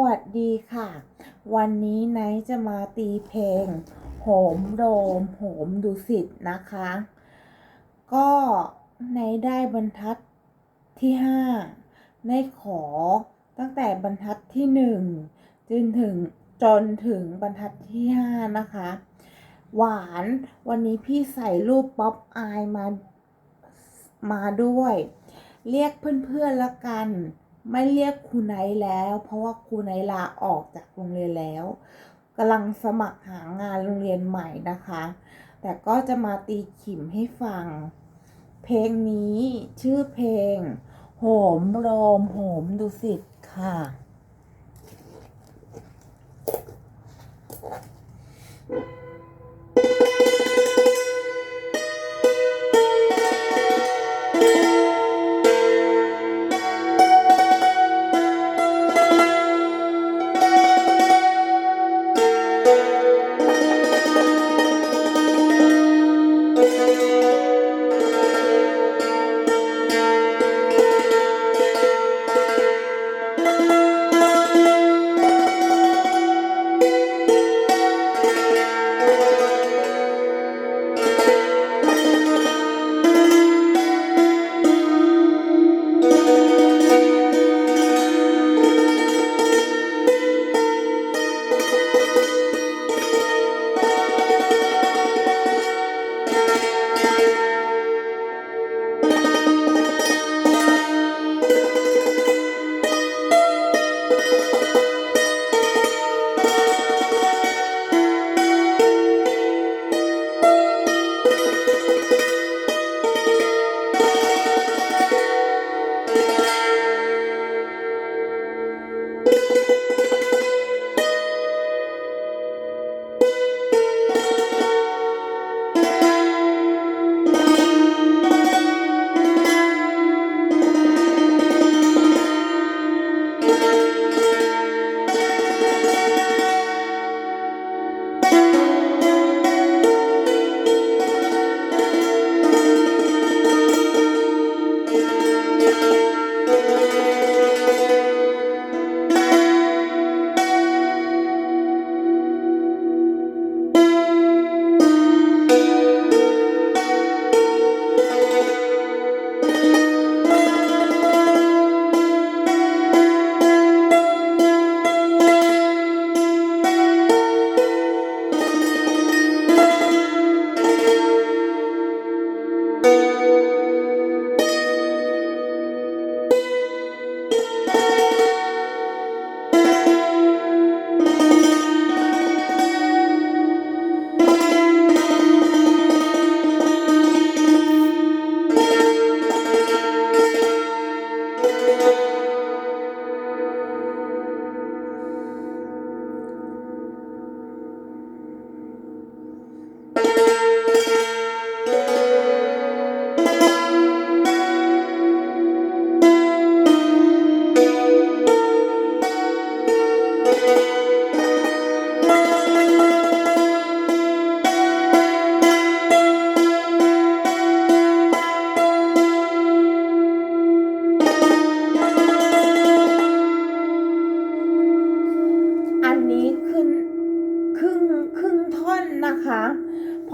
วัสดีค่ะ วันนี้ไนท์จะมาตีเพลง โหมโรมโหมดุสิตนะคะ ก็ไนท์ได้บรรทัดที่ห้าได้ขอตั้งแต่บรรทัดที่หนึ่งจนถึงจนถึงบรรทัดที่ห้านะคะ หวานวันนี้พี่ใส่รูปป๊อปอายมามาด้วย เรียกเพื่อนๆละกัน ไม่เรียกครูไนท์แล้ว เพราะว่าครูไนท์ลาออกจากโรงเรียนแล้วกำลังสมัครหางานโรงเรียนใหม่นะคะ แต่ก็จะมาตีขิมให้ฟัง เพลงนี้ชื่อเพลง โหมโรมโหมดุสิตค่ะ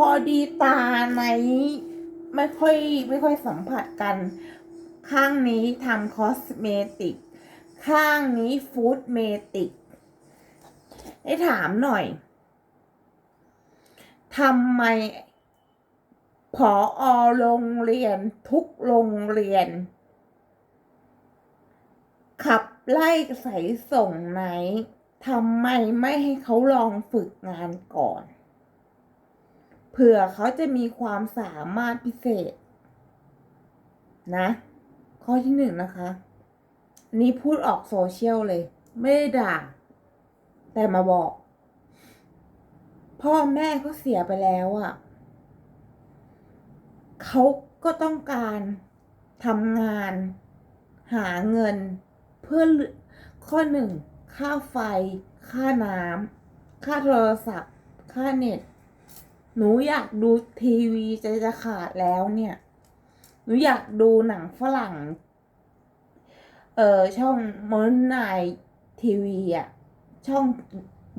พอดีตาในไม่ค่อยไม่ค่อยสัมผัสกัน ข้างนี้ทำคอสเมติก ข้างนี้ฟู้ดเมติก ให้ถามหน่อยทำไมผออโรงเรียนทุกโรงเรียน ขับไล่ใส่ส่งไหนทำไมไม่ให้เขาลองฝึกงานก่อน ผื่อเขาจะมีความสามารถพิเศษ นะ ข้อที่หนึ่งนะคะ นี่พูดออกโซเชียลเลย ไม่ได้ด่า แต่มาบอก พ่อแม่เขาเสียไปแล้วอะ่ะเขาก็ต้องการทำงาน หาเงิน เพื่อข้อหนึ่งค่าไฟ ค่าน้ำค่าโทรศัพท์ ค่าเน็ต หนูอยากดูทีวีใจจะขาดแล้วเนี่ย หนูอยากดูหนังฝรั่ง เออช่องมอนไนทีวีอะช่อง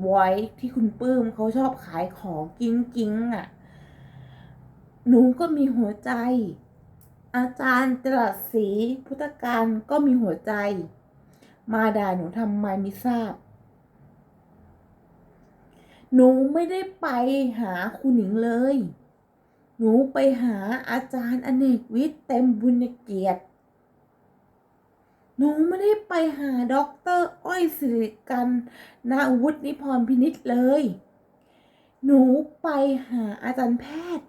ไว้ที่คุณปื้มเขาชอบขายของกิ้งกิ้งๆอะหนูก็มีหัวใจ อาจารย์จรัสศรีพุทธการก็มีหัวใจ มาด่าหนูทำไมไม่ทราบ หนูไม่ได้ไปหาคุณหญิงเลย หนูไปหาอาจารย์อเนกวิทย์เต็มบุญเกียรติ หนูไม่ได้ไปหาด็อกเตอร์อ้อยสิริกันนาวุฒินิพรพินิษเลย หนูไปหาอาจารย์แพทย์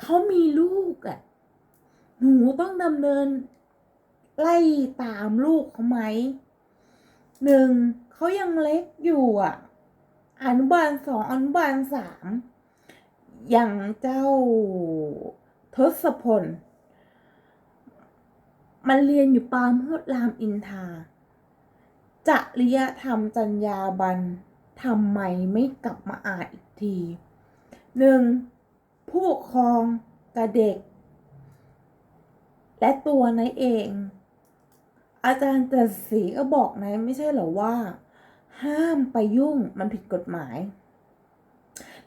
เขามีลูกอะ่ะ หนูต้องดำเนิน ไล่ตามลูกเขาไหมหนึ่งเขายังเล็กอยู่อะ อนุบาลสองอนุบาลสามอย่างเจ้าทศพล มันเรียนอยู่ปามโหดรามอินทาจริยธรรมจัญญาบันทำไมไม่กลับมาอ่านอีกทีหนึ่งผู้ปกครองกับเด็ก และตัวนายเอง อาจารย์ตรัสศรีก็บอกนายไม่ใช่เหรอว่า ห้ามไปยุ่งมันผิดกฎหมาย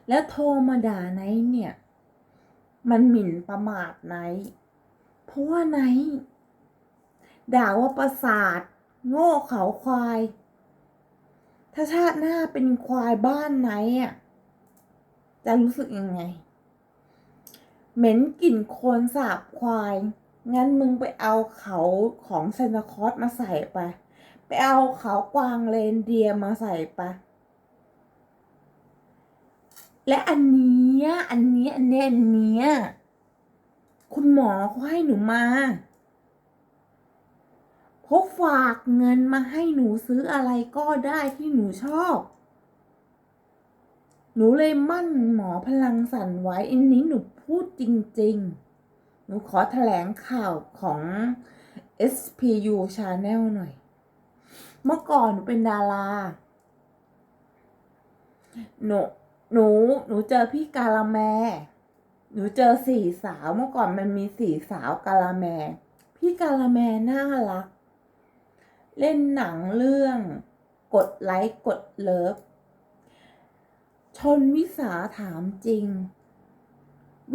แล้วโทรมาด่าไนเนี่ย มันหมิ่นประมาทไนเพราะว่าไนด่าว่าประสาท โง่เขาควาย ถ้าชาติหน้าเป็นควายบ้านไนอะจะรู้สึกยังไง เหม็นกลิ่นโคลนสาบควาย งั้นมึงไปเอาเขาของเซนตาคอสมาใส่ไป ไปเอาเขากวางเรนเดียมาใส่ไปและอันนี้อันนี้อันเนี้ยอันนี้คุณหมอเขาให้หนูมาเขาฝากเงินมาให้หนูซื้ออะไรก็ได้ที่หนูชอบ หนูเลยมั่นหมอพลังสั่นไว้ อันนี้หนูพูดจริง ๆ หนูขอแถลงข่าวของ SPU Channel หน่อย เมื่อก่อนหนูเป็นดาราหนูหนูหนูเจอพี่กาละแม หนูเจอสี่สาวเมื่อก่อนมันมีสี่สาวกาละแม พี่กาละแมน่ารัก เล่นหนังเรื่อง กดไลค์กดเลิฟชนวิสาถามจริง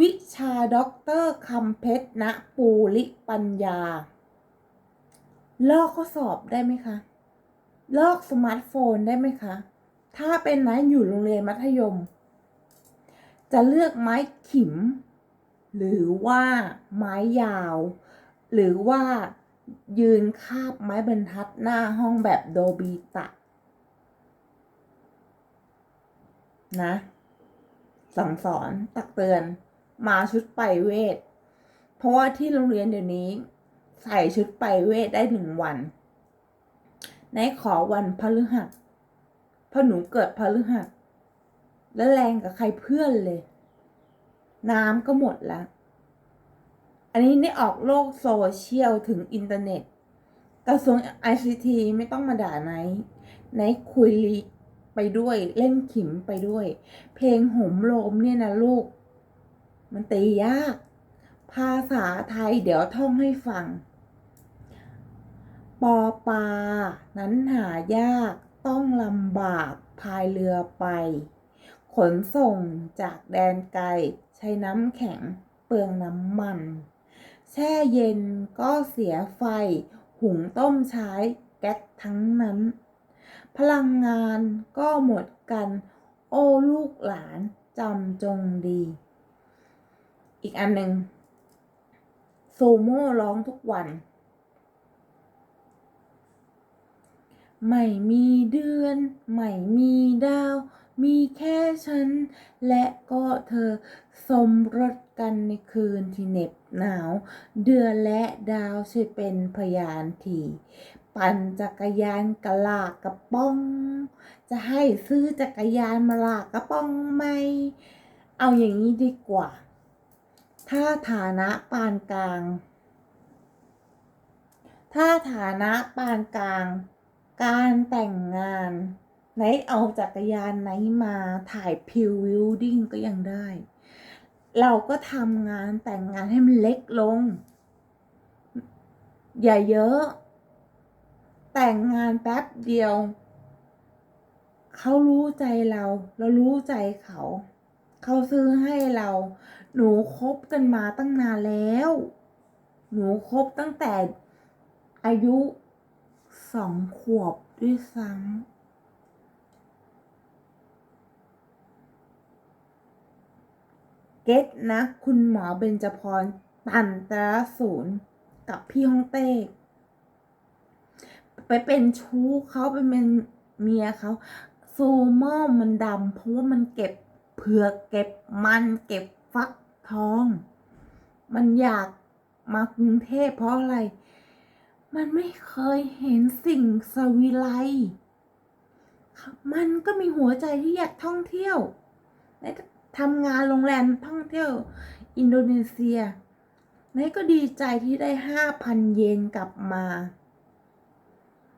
วิชาด็อกเตอร์คำเพชรณปูลิปัญญา ลอกข้อสอบได้ไหมคะ ลอกสมาร์ทโฟนได้ไหมคะ ถ้าเป็นนะอยู่โรงเรียนมัธยม จะเลือกไม้ขิม หรือว่าไม้ยาว หรือว่ายืนคาบไม้บรรทัดหน้าห้องแบบโดบีตะ นะ สั่งสอนตักเตือนมาชุดไปเวท เพราะว่าที่โรงเรียนเดี๋ยวนี้ ใส่ชุดไปเวทได้หนึ่งวัน ไหนขอวันพฤหัสพราะหนูเกิดพฤหัส แล้วแรงกับใครเพื่อนเลย น้ำก็หมดล้วอันนี้ได้ออกโลกโซเชียลถึงอินเทอร์เน็ตกระทรวง ICT ไม่ต้องมาด่าไนไนท์คุยลีไปด้วยเล่นขิมไปด้วย เพลงหมโลมเนี่ยนะลูก มันตียาก ภาษาไทยเดี๋ยวท่องให้ฟัง ปอปา นั้นหายากต้องลำบากพายเรือไป ขนส่งจากแดนไกลใช้น้ำแข็งเปลืองน้ำมัน แช่เย็นก็เสียไฟ หุงต้มใช้แก๊สทั้งนั้น พลังงานก็หมดกัน โอ้ลูกหลานจำจงดี อีกอันหนึ่งซูโม่ร้องทุกวัน ไม่มีเดือน ไม่มีดาว มีแค่ฉัน และก็เธอสมรสกันในคืนที่เหน็บหนาว เดือนและดาวช่วยเป็นพยานทีปั่นจักรยานกะลากกระป้อง จะให้ซื้อจักรยานมาลากกระป้องไหม เอาอย่างนี้ดีกว่า ถ้าฐานะปานกลาง ถ้าฐานะปานกลาง การแต่งงาน ไหนเอาจักรยานไหนมาถ่ายพรีวิวดิ้งก็ยังได้ เราก็ทำงานแต่งงานให้มันเล็กลง อย่าเยอะ แต่งงานแป๊บเดียว เขารู้ใจเรา เรารู้ใจเขา เขาซื้อให้เรา หนูคบกันมาตั้งนานแล้ว หนูคบตั้งแต่อายุ สองขวบด้วยซ้ำเก็ตนะคุณหมอเบญจพร ตันตรศูนย์กับพี่ฮ่องเต้ ไปเป็นชู้เขาไปเป็นเมียเขาซูโม่มันดำเพราะว่ามันเก็บเผือกเก็บมันเก็บฟักทอง มันอยากมากรุงเทพเพราะอะไร มันไม่เคยเห็นสิ่งสวิไล มันก็มีหัวใจที่อยากท่องเที่ยว และทำงานโรงแรมท่องเที่ยว อินโดนีเซียนายก็ดีใจที่ได้ห้าพันเยนกลับมา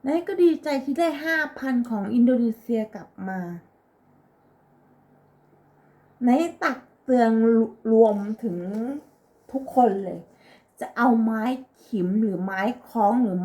นายก็ดีใจที่ได้ห้าพันของอินโดนีเซียกลับมานายตักเตือนรวมถึงทุกคนเลย จะเอาไม้ขิมหรือไม้คล้องหรือ